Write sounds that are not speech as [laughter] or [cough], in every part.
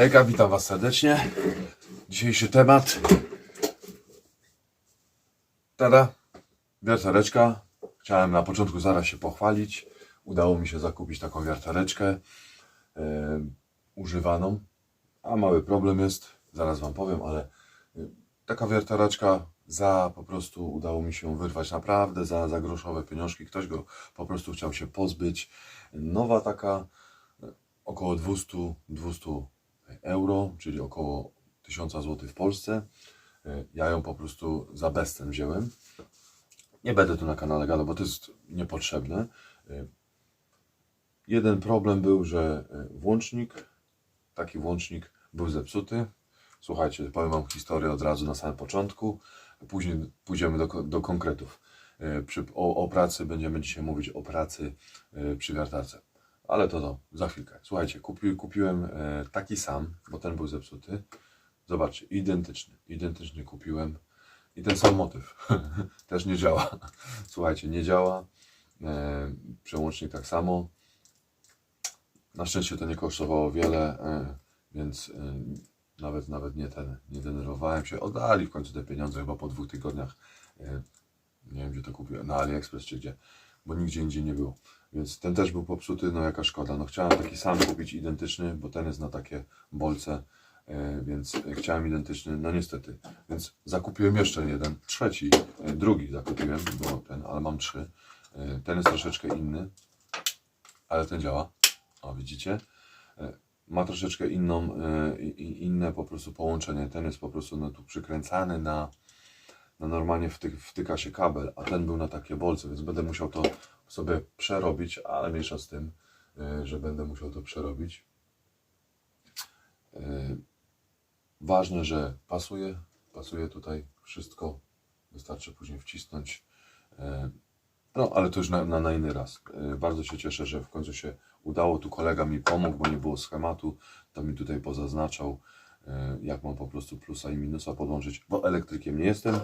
Hejka, witam Was serdecznie. Dzisiejszy temat. Tada, wiertareczka. Chciałem na początku zaraz się pochwalić. Udało mi się zakupić taką wiertareczkę e, używaną. A mały problem jest, zaraz Wam powiem, ale e, taka wiertareczka za po prostu udało mi się wyrwać naprawdę za, za groszowe pieniążki. Ktoś go po prostu chciał się pozbyć. Nowa taka e, około 200, 200 euro, czyli około 1000 zł w Polsce. E, Ja ją po prostu za bezcen wziąłem. Nie będę tu na kanale gadał, bo to jest niepotrzebne. E, Jeden problem był, że e, włącznik, taki włącznik był zepsuty. Słuchajcie, powiem Wam historię od razu na samym początku. Później pójdziemy do, do konkretów. Przy, o, o pracy będziemy dzisiaj mówić o pracy przy wiertarce. Ale to, to za chwilkę. Słuchajcie, kupi, kupiłem e, taki sam, bo ten był zepsuty. Zobaczcie, identyczny. Identyczny kupiłem. I ten sam motyw. [laughs] Też nie działa. Słuchajcie, nie działa. E, przełącznik tak samo. Na szczęście to nie kosztowało wiele, e, więc nawet nawet nie ten, nie denerwowałem się. Oddali w końcu te pieniądze chyba po dwóch tygodniach. Nie wiem gdzie to kupiłem, na AliExpress czy gdzie, bo nigdzie indziej nie było. Więc ten też był popsuty, no jaka szkoda. No chciałem taki sam kupić, identyczny, bo ten jest na takie bolce, e, więc chciałem identyczny, no niestety. Więc zakupiłem jeszcze jeden, trzeci, e, drugi zakupiłem, bo ten, ale mam trzy. E, ten jest troszeczkę inny, ale ten działa. O, widzicie? Ma troszeczkę inną, inne po prostu połączenie. Ten jest po prostu no, tu przykręcany na, no normalnie wty, wtyka się kabel, a ten był na takie bolce, więc będę musiał to sobie przerobić, ale mniejsza z tym, y, że będę musiał to przerobić. Y, Ważne, że pasuje, pasuje tutaj wszystko, wystarczy później wcisnąć. Y, No, ale to już na, na, na inny raz. Bardzo się cieszę, że w końcu się udało. Tu kolega mi pomógł, bo nie było schematu, to mi tutaj pozaznaczał, jak mam po prostu plusa i minusa podłączyć, bo elektrykiem nie jestem.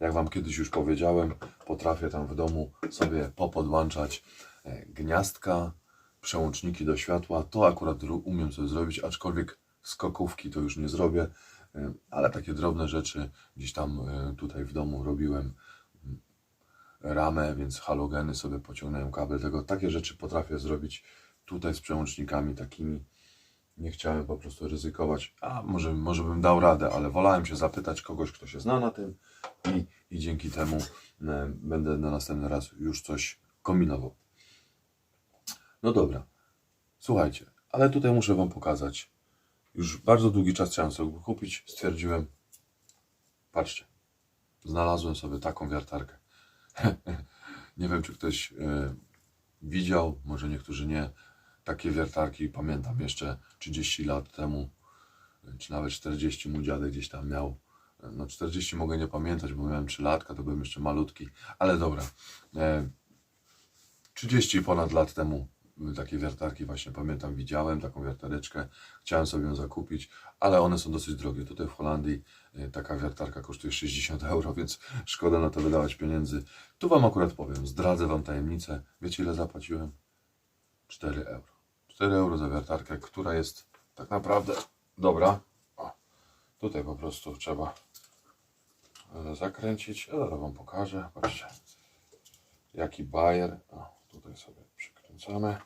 Jak Wam kiedyś już powiedziałem, potrafię tam w domu sobie popodłączać e, gniazdka, przełączniki do światła. To akurat umiem coś zrobić, aczkolwiek skokówki to już nie zrobię, e, ale takie drobne rzeczy gdzieś tam e, tutaj w domu robiłem. Mm, Ramę, więc halogeny sobie pociągnąłem kabel tego. Takie rzeczy potrafię zrobić tutaj z przełącznikami takimi. Nie chciałem po prostu ryzykować, a może, może bym dał radę, ale wolałem się zapytać kogoś, kto się zna na tym i, i dzięki temu e, będę na następny raz już coś kombinował. No dobra, słuchajcie, ale tutaj muszę Wam pokazać. Już bardzo długi czas chciałem sobie kupić, stwierdziłem, patrzcie, znalazłem sobie taką wiertarkę. [laughs] nie wiem, czy ktoś e, widział, może niektórzy nie. Takie wiertarki pamiętam jeszcze 30 lat temu, czy nawet 40 mój dziadek gdzieś tam miał. No 40 mogę nie pamiętać, bo miałem 3 latka, to byłem jeszcze malutki, ale dobra. E, 30 ponad lat temu takie wiertarki właśnie pamiętam, widziałem taką wiertareczkę, chciałem sobie ją zakupić, ale one są dosyć drogie. Tutaj w Holandii y, taka wiertarka kosztuje 60 euro, więc szkoda na to wydawać pieniędzy. Tu Wam akurat powiem, zdradzę Wam tajemnicę. Wiecie ile zapłaciłem? 4 euro. 4 euro za wiertarkę, która jest tak naprawdę dobra. O, tutaj po prostu trzeba e, zakręcić. Ja zaraz Wam pokażę. Patrzcie, jaki bajer. O, tutaj sobie przykręcamy.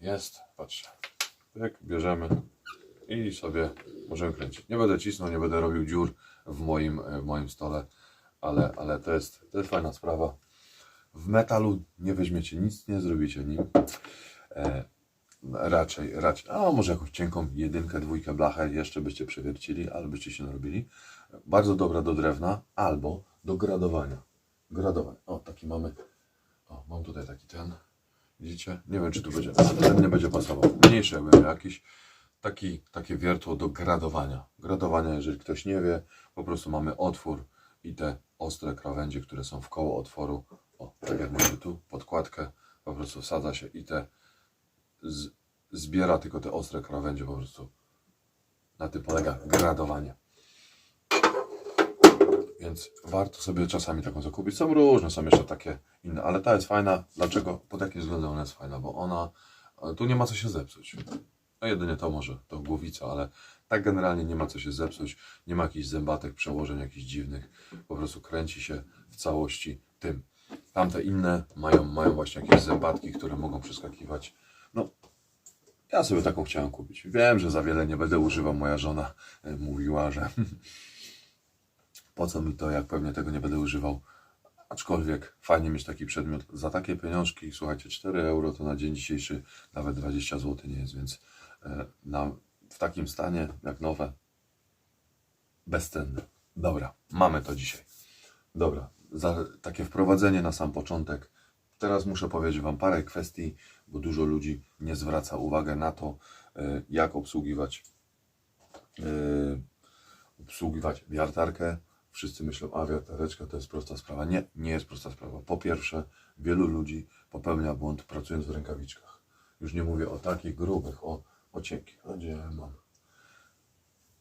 Jest, patrzcie. Jak bierzemy i sobie możemy kręcić. Nie będę cisnął, nie będę robił dziur w moim, w moim stole, ale, ale to, jest, to jest fajna sprawa. W metalu nie weźmiecie nic, nie zrobicie nim. E, raczej, raczej, a może jakąś cienką jedynkę, dwójkę blachę jeszcze byście przewiercili, ale byście się narobili. Bardzo dobra do drewna albo do gradowania. Gradowań. O, taki mamy. O, mam tutaj taki ten. Widzicie? Nie wiem, czy tu będzie. Ten nie będzie pasował. Mniejszy jakby jakiś. Taki, takie wiertło do gradowania. Gradowania, jeżeli ktoś nie wie, po prostu mamy otwór i te ostre krawędzie, które są w koło otworu. O, tak jak mówię tu, podkładkę po prostu wsadza się i te z, zbiera tylko te ostre krawędzie po prostu. Na tym polega gradowanie. Więc warto sobie czasami taką zakupić. Są różne, są jeszcze takie inne, ale ta jest fajna. Dlaczego? Pod jakim względem ona jest fajna? Bo ona, e, tu nie ma co się zepsuć. No jedynie to może, to głowica, ale tak generalnie nie ma co się zepsuć, nie ma jakichś zębatek, przełożeń jakichś dziwnych, po prostu kręci się w całości tym. Tamte inne mają, mają właśnie jakieś zębatki, które mogą przeskakiwać. No, ja sobie taką chciałem kupić. Wiem, że za wiele nie będę używał. Moja żona e, mówiła, że [laughs] po co mi to, jak pewnie tego nie będę używał. Aczkolwiek fajnie mieć taki przedmiot. Za takie pieniążki, słuchajcie, 4 euro to na dzień dzisiejszy nawet 20 zł nie jest, więc e, na, w takim stanie jak nowe bezcenne. Dobra, mamy to dzisiaj. Dobra, takie wprowadzenie na sam początek. Teraz muszę powiedzieć Wam parę kwestii, bo dużo ludzi nie zwraca uwagi na to, e, jak obsługiwać, e, obsługiwać wiertarkę. Wszyscy myślą, a wiertareczka to jest prosta sprawa. Nie, nie jest prosta sprawa. Po pierwsze, wielu ludzi popełnia błąd pracując w rękawiczkach. Już nie mówię o takich grubych, o, o cienkich. A Gdzie mam?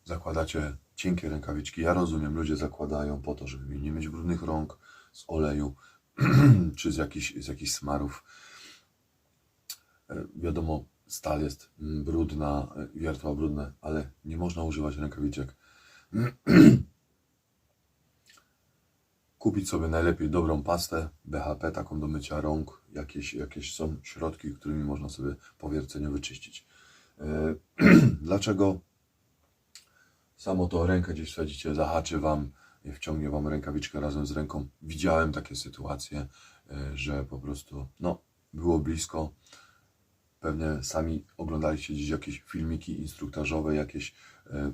zakładacie cienkie rękawiczki. Ja rozumiem, ludzie zakładają po to, żeby nie mieć brudnych rąk z oleju [clears throat] czy z jakichś, z jakichś smarów. E, Wiadomo, stal jest mm, brudna, e, wiertła brudne, ale nie można używać rękawiczek. [clears throat] Kupić sobie najlepiej dobrą pastę BHP, taką do mycia rąk. Jakieś, jakieś są środki, którymi można sobie po wierceniu wyczyścić. E, [clears throat] Dlaczego samo to rękę gdzieś wsadzicie, zahaczy wam, wciągnie wam rękawiczkę razem z ręką. Widziałem takie sytuacje, e, że po prostu, no, było blisko. Pewnie sami oglądaliście gdzieś jakieś filmiki instruktażowe, jakieś, e,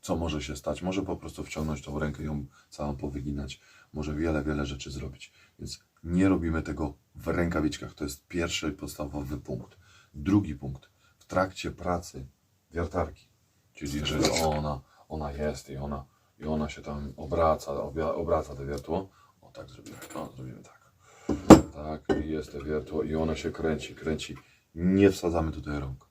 co może się stać. Może po prostu wciągnąć tą rękę, ją całą powyginać. Może wiele, wiele rzeczy zrobić. Więc nie robimy tego w rękawiczkach. To jest pierwszy podstawowy punkt. Drugi punkt. W trakcie pracy wiertarki Czyli jeżeli ona, ona jest i ona, i ona się tam obraca, obraca to wiertło, o tak zrobimy, o, zrobimy tak. Tak, i jest to wiertło i ono się kręci, kręci. Nie wsadzamy tutaj rąk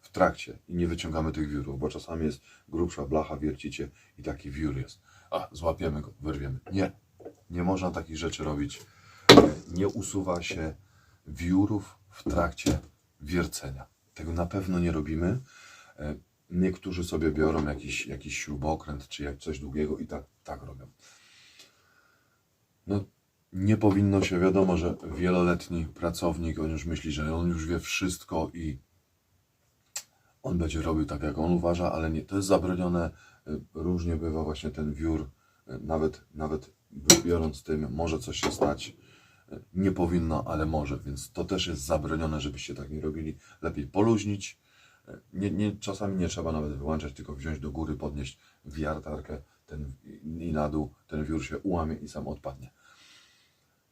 w trakcie i nie wyciągamy tych wiórów, bo czasami jest grubsza blacha, wiercicie i taki wiór jest. A, złapiemy go, wyrwiemy. Nie, nie można takich rzeczy robić. Nie usuwa się wiórów w trakcie wiercenia. Tego na pewno nie robimy. Niektórzy sobie biorą jakiś, jakiś śrubokręt czy jak coś długiego i tak, tak robią. No, nie powinno się, wiadomo, że wieloletni pracownik, on już myśli, że on już wie wszystko i on będzie robił tak, jak on uważa, ale nie, to jest zabronione. Różnie bywa właśnie ten wiór, nawet, nawet biorąc tym, może coś się stać. Nie powinno, ale może, więc to też jest zabronione, żebyście tak nie robili. Lepiej poluźnić. Nie, nie, czasami nie trzeba nawet wyłączać, tylko wziąć do góry, podnieść wiertarkę ten, i na dół, ten wiór się ułamie i sam odpadnie.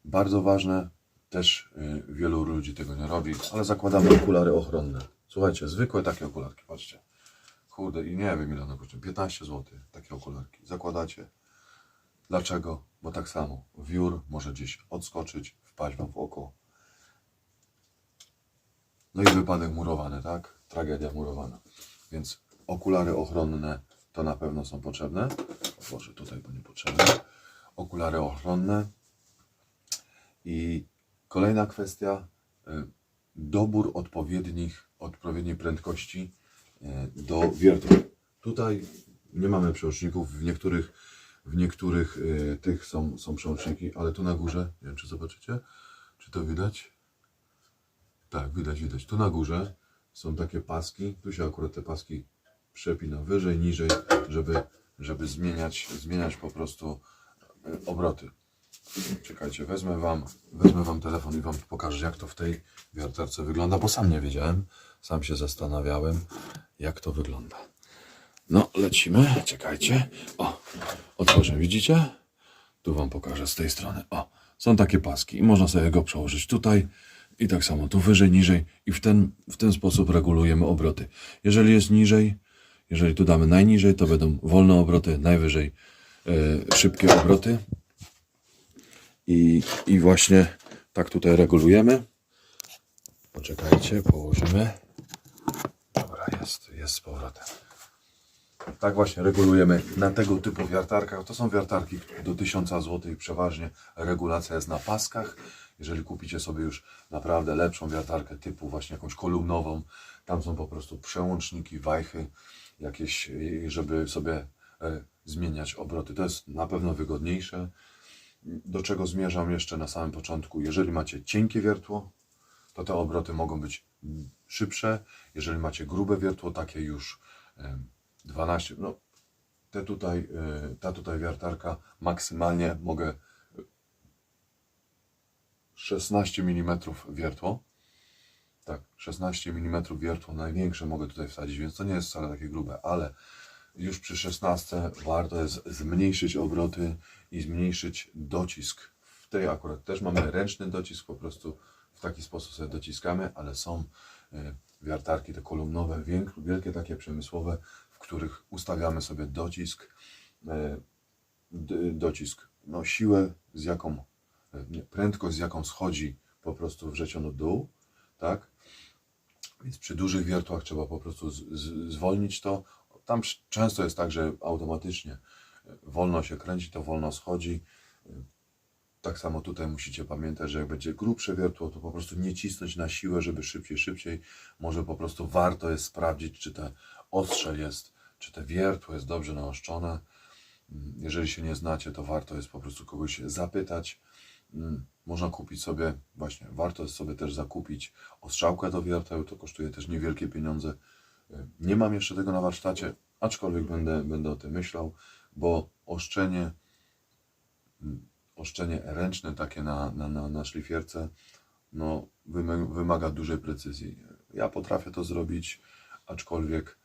Bardzo ważne, też y, wielu ludzi tego nie robi, ale zakładamy okulary ochronne. Słuchajcie, zwykłe takie okularki, patrzcie. Kurde, i nie wiem ile one kosztują. 15 zł takie okularki. Zakładacie. Dlaczego? Bo tak samo wiór może gdzieś odskoczyć, wpaść wam w oko. No i wypadek murowany, tak? Tragedia murowana. Więc okulary ochronne to na pewno są potrzebne. Boże, tutaj bo niepotrzebne. Okulary ochronne. I kolejna kwestia, y, dobór odpowiednich, odpowiedniej prędkości y, do wiertła. Tutaj nie mamy przełączników, w niektórych, w niektórych y, tych są, są przełączniki, ale tu na górze, nie wiem czy zobaczycie, czy to widać? Tak, widać, widać. Tu na górze są takie paski, tu się akurat te paski przepina wyżej, niżej, żeby, żeby zmieniać, zmieniać po prostu y, obroty. Czekajcie, wezmę wam, wezmę wam telefon i wam pokażę, jak to w tej wiertarce wygląda, bo sam nie wiedziałem, sam się zastanawiałem, jak to wygląda. No, lecimy, czekajcie. O, otworzę, widzicie? Tu wam pokażę z tej strony. O, są takie paski i można sobie go przełożyć tutaj i tak samo tu wyżej, niżej i w ten, w ten sposób regulujemy obroty. Jeżeli jest niżej, jeżeli tu damy najniżej, to będą wolne obroty, najwyżej e, szybkie obroty. I, I właśnie tak tutaj regulujemy. Poczekajcie, położymy. Dobra, jest, jest z powrotem. tak właśnie regulujemy na tego typu wiertarkach. To są wiertarki do 1000 zł przeważnie. Regulacja jest na paskach. Jeżeli kupicie sobie już naprawdę lepszą wiertarkę typu właśnie jakąś kolumnową, tam są po prostu przełączniki, wajchy jakieś, żeby sobie e, zmieniać obroty. To jest na pewno wygodniejsze. Do czego zmierzam jeszcze na samym początku? Jeżeli macie cienkie wiertło, to te obroty mogą być szybsze. Jeżeli macie grube wiertło, takie już em, 12, no te tutaj, e, ta tutaj wiertarka maksymalnie mogę e, 16 mm wiertło. Tak, 16 mm wiertło największe mogę tutaj wsadzić, więc to nie jest wcale takie grube, ale już przy 16 warto jest zmniejszyć obroty i zmniejszyć docisk. W tej akurat też mamy ręczny docisk, po prostu w taki sposób sobie dociskamy, ale są y, wiertarki te kolumnowe, wielkie takie przemysłowe, w których ustawiamy sobie docisk, y, docisk, no siłę z jaką, prędkość z jaką schodzi po prostu wrzeciony dół, tak? Więc przy dużych wiertłach trzeba po prostu z, z, zwolnić to. Tam często jest tak, że automatycznie e, wolno się kręci, to wolno schodzi. E, Tak samo tutaj musicie pamiętać, że jak będzie grubsze wiertło, to po prostu nie cisnąć na siłę, żeby szybciej, szybciej. Może po prostu warto jest sprawdzić, czy te ostrze jest, czy te wiertło jest dobrze naoszczone. Mm, Jeżeli się nie znacie, to warto jest po prostu kogoś zapytać. Mm, Można kupić sobie, właśnie, warto jest sobie też zakupić ostrzałkę do wierteł, to kosztuje też niewielkie pieniądze. Y, Nie mam jeszcze tego na warsztacie, aczkolwiek będę, będę o tym myślał, bo oszczenie, mm, oszczenie ręczne takie na, na, na, na szlifierce, no, wyma- wymaga dużej precyzji. Ja potrafię to zrobić, aczkolwiek,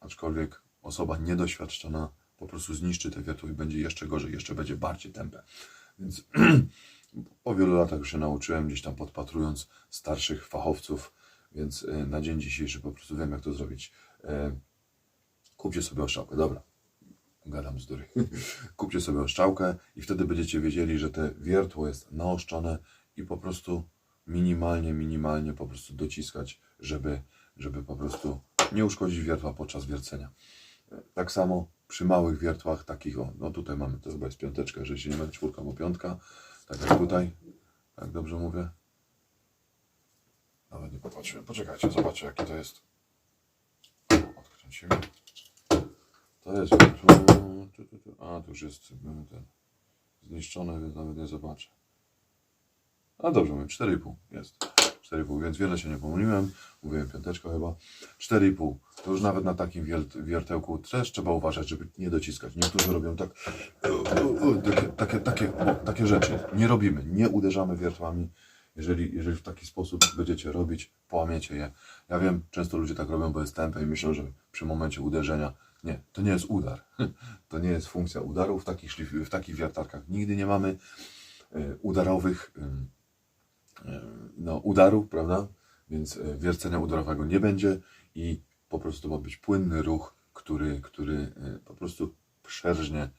aczkolwiek osoba niedoświadczona po prostu zniszczy te wiertło i będzie jeszcze gorzej, jeszcze będzie bardziej tępe. Więc [clears throat] po wielu latach już się nauczyłem, gdzieś tam podpatrując starszych fachowców, więc y, na dzień dzisiejszy po prostu wiem, jak to zrobić. E, Kupcie sobie oszczałkę, dobra. Gadam bzdury. [laughs] Kupcie sobie oszczałkę i wtedy będziecie wiedzieli, że te wiertło jest naoszczone i po prostu minimalnie, minimalnie po prostu dociskać, żeby, żeby po prostu nie uszkodzić wiertła podczas wiercenia. E, Tak samo przy małych wiertłach takich, o, no tutaj mamy, to chyba jest piąteczka, jeżeli się nie mylę, czwórka albo piątka, tak jak tutaj, tak dobrze mówię. Nawet nie popatrzyłem, poczekajcie, zobaczę jaki to jest. Odkręcimy. To jest, a tu już jest ten zniszczone, więc nawet nie zobaczę. A dobrze, mówię, 4,5 jest. 4,5, więc wiele się nie pomyliłem. Mówiłem piąteczka chyba. 4,5. To już nawet na takim wier- wiertełku też trzeba uważać, żeby nie dociskać. Niektórzy robią tak, takie, takie, takie, takie rzeczy. Nie robimy, nie uderzamy wiertłami. Jeżeli, jeżeli w taki sposób będziecie robić, połamiecie je. Ja wiem, często ludzie tak robią, bo jest tępe i myślą, że przy momencie uderzenia. Nie, to nie jest udar. [laughs] To nie jest funkcja udaru. W takich, w takich wiertarkach nigdy nie mamy e, udarowych no, udarów, prawda? Więc e, wiercenia udarowego nie będzie i po prostu ma być płynny ruch, który, który e, po prostu przerżnie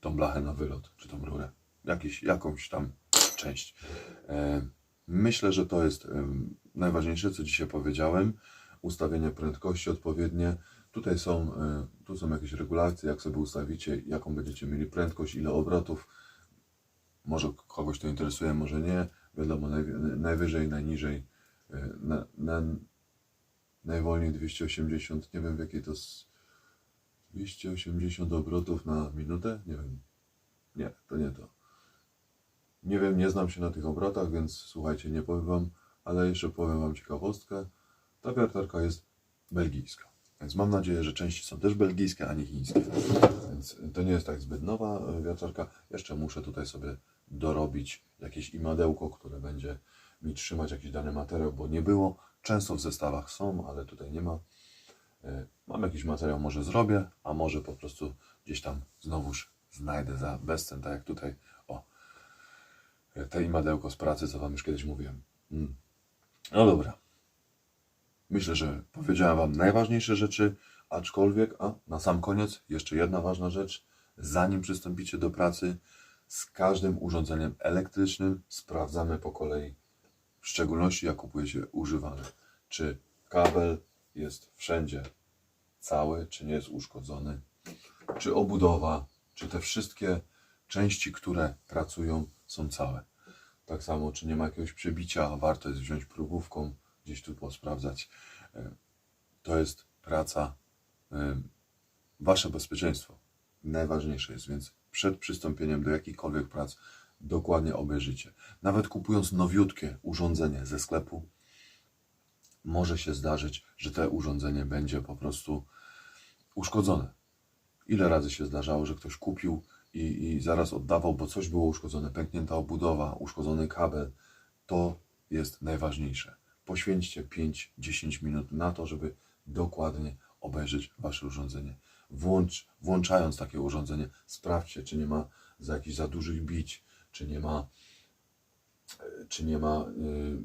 tą blachę na wylot, czy tą rurę, jakiś, jakąś tam część. E, Myślę, że to jest najważniejsze, co dzisiaj powiedziałem. Ustawienie prędkości odpowiednie. Tutaj są, tu są jakieś regulacje, jak sobie ustawicie, jaką będziecie mieli prędkość, ile obrotów. Może kogoś to interesuje, może nie. Wiadomo, najwyżej, najniżej, e, na, na, najwolniej 280, nie wiem w jakiej to jest 280 obrotów na minutę? Nie wiem. Nie, to nie to. Nie wiem, nie znam się na tych obrotach, więc słuchajcie, nie powiem Wam, ale jeszcze powiem Wam ciekawostkę. Ta wiertarka jest belgijska, więc mam nadzieję, że części są też belgijskie, a nie chińskie. Więc to nie jest tak zbyt nowa e, wiertarka. Jeszcze muszę tutaj sobie dorobić jakieś imadełko, które będzie mi trzymać jakiś dany materiał, bo nie było. Często w zestawach są, ale tutaj nie ma. E, Mam jakiś materiał, może zrobię, a może po prostu gdzieś tam znowuż znajdę za bezcen, tak jak tutaj. O, e, te imadełko z pracy, co Wam już kiedyś mówiłem. Mm. No dobra. Myślę, że powiedziałem Wam najważniejsze rzeczy, aczkolwiek, a na sam koniec jeszcze jedna ważna rzecz. Zanim przystąpicie do pracy, z każdym urządzeniem elektrycznym sprawdzamy po kolei, w szczególności jak kupujecie używane, czy kabel jest wszędzie cały, czy nie jest uszkodzony, czy obudowa, czy te wszystkie części, które pracują, są całe. Tak samo, czy nie ma jakiegoś przebicia, warto jest wziąć próbówką, gdzieś tu posprawdzać. E, To jest praca, e, wasze bezpieczeństwo. Najważniejsze jest, więc przed przystąpieniem do jakichkolwiek prac dokładnie obejrzycie. Nawet kupując nowiutkie urządzenie ze sklepu, może się zdarzyć, że to urządzenie będzie po prostu uszkodzone. Ile razy się zdarzało, że ktoś kupił i, i zaraz oddawał, bo coś było uszkodzone, pęknięta obudowa, uszkodzony kabel. To jest najważniejsze. Poświęćcie 5-10 minut na to, żeby dokładnie obejrzeć Wasze urządzenie. Włącz, włączając takie urządzenie, sprawdźcie, czy nie ma za jakichś za dużych bić, czy nie ma, e, czy nie ma y,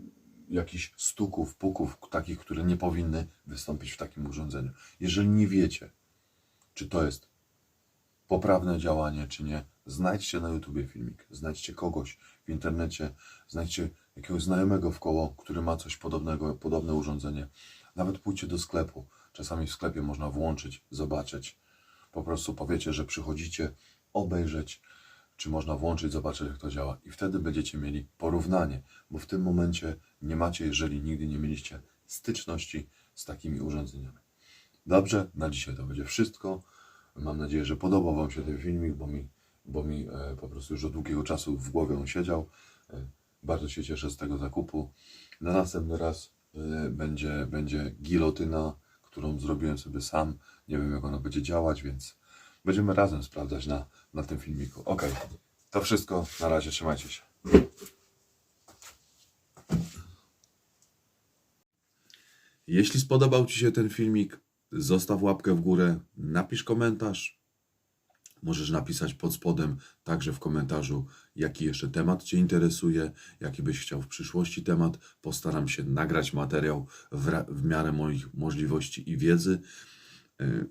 jakichś stuków, puków, takich, które nie powinny wystąpić w takim urządzeniu. Jeżeli nie wiecie, czy to jest poprawne działanie, czy nie, znajdźcie na YouTubie filmik, znajdźcie kogoś w internecie, znajdźcie jakiegoś znajomego w koło, który ma coś podobnego, podobne urządzenie. Nawet pójdźcie do sklepu. Czasami w sklepie można włączyć, zobaczyć. Po prostu powiecie, że przychodzicie obejrzeć, czy można włączyć, zobaczyć jak to działa. I wtedy będziecie mieli porównanie, bo w tym momencie nie macie, jeżeli nigdy nie mieliście styczności z takimi urządzeniami. Dobrze, na dzisiaj to będzie wszystko. Mam nadzieję, że podobał Wam się ten filmik, bo mi, bo mi e, po prostu już od długiego czasu w głowie on siedział. E, bardzo się cieszę z tego zakupu. Na następny raz e, będzie, będzie gilotyna, którą zrobiłem sobie sam. Nie wiem, jak ona będzie działać, więc będziemy razem sprawdzać na, na tym filmiku. Ok, to wszystko. Na razie, trzymajcie się. Jeśli spodobał Ci się ten filmik, zostaw łapkę w górę, napisz komentarz. Możesz napisać pod spodem także w komentarzu, jaki jeszcze temat Cię interesuje, jaki byś chciał w przyszłości temat. Postaram się nagrać materiał w, w miarę moich możliwości i wiedzy. Y,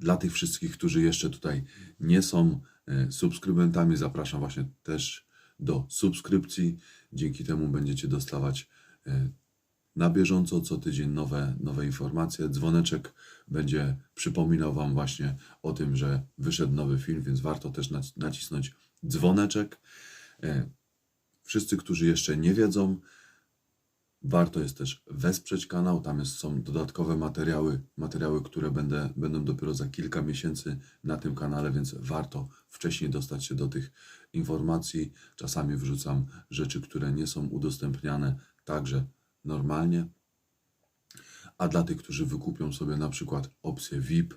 Dla tych wszystkich, którzy jeszcze tutaj nie są y, subskrybentami, zapraszam właśnie też do subskrypcji. Dzięki temu będziecie dostawać y, na bieżąco co tydzień nowe, nowe informacje. Dzwoneczek będzie przypominał Wam właśnie o tym, że wyszedł nowy film, więc warto też nac- nacisnąć dzwoneczek. E, Wszyscy, którzy jeszcze nie wiedzą, warto jest też wesprzeć kanał. Tam jest, są dodatkowe materiały, materiały, które będę, będą dopiero za kilka miesięcy na tym kanale, więc warto wcześniej dostać się do tych informacji. Czasami wrzucam rzeczy, które nie są udostępniane także normalnie. A dla tych, którzy wykupią sobie na przykład opcję VIP,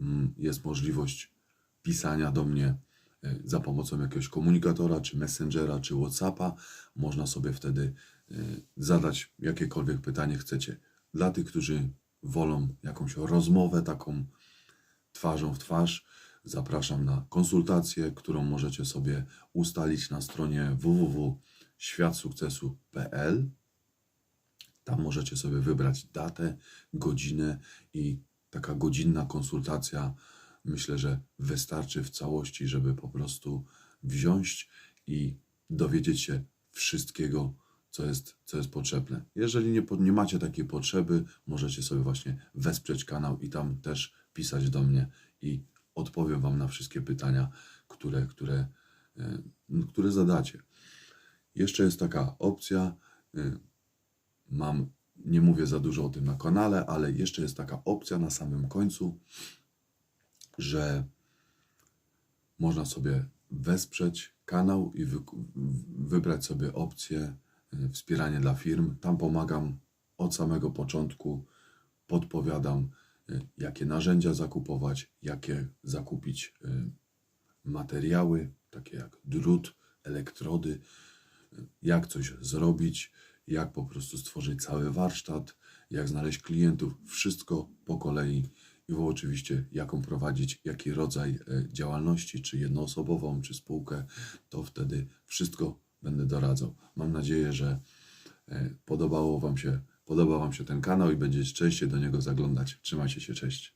mm, jest możliwość pisania do mnie e, za pomocą jakiegoś komunikatora, czy Messengera, czy WhatsAppa. Można sobie wtedy e, zadać jakiekolwiek pytanie chcecie. Dla tych, którzy wolą jakąś rozmowę taką twarzą w twarz, zapraszam na konsultację, którą możecie sobie ustalić na stronie www.światsukcesu.pl. Tam możecie sobie wybrać datę, godzinę i taka godzinna konsultacja myślę, że wystarczy w całości, żeby po prostu wziąć i dowiedzieć się wszystkiego, co jest, co jest potrzebne. Jeżeli nie, nie macie takiej potrzeby, możecie sobie właśnie wesprzeć kanał i tam też pisać do mnie i odpowiem Wam na wszystkie pytania, które, które, e, które zadacie. Jeszcze jest taka opcja, y, mam, nie mówię za dużo o tym na kanale, ale jeszcze jest taka opcja na samym końcu, że można sobie wesprzeć kanał i wy, wybrać sobie opcję y, wspieranie dla firm. Tam pomagam od samego początku, podpowiadam, y, jakie narzędzia zakupować, jakie zakupić y, materiały, takie jak drut, elektrody, jak coś zrobić, jak po prostu stworzyć cały warsztat, jak znaleźć klientów, wszystko po kolei i oczywiście jaką prowadzić, jaki rodzaj e, działalności, czy jednoosobową, czy spółkę, to wtedy wszystko będę doradzał. Mam nadzieję, że e, podobało wam się, podoba Wam się ten kanał i będziecie częściej do niego zaglądać. Trzymajcie się, cześć.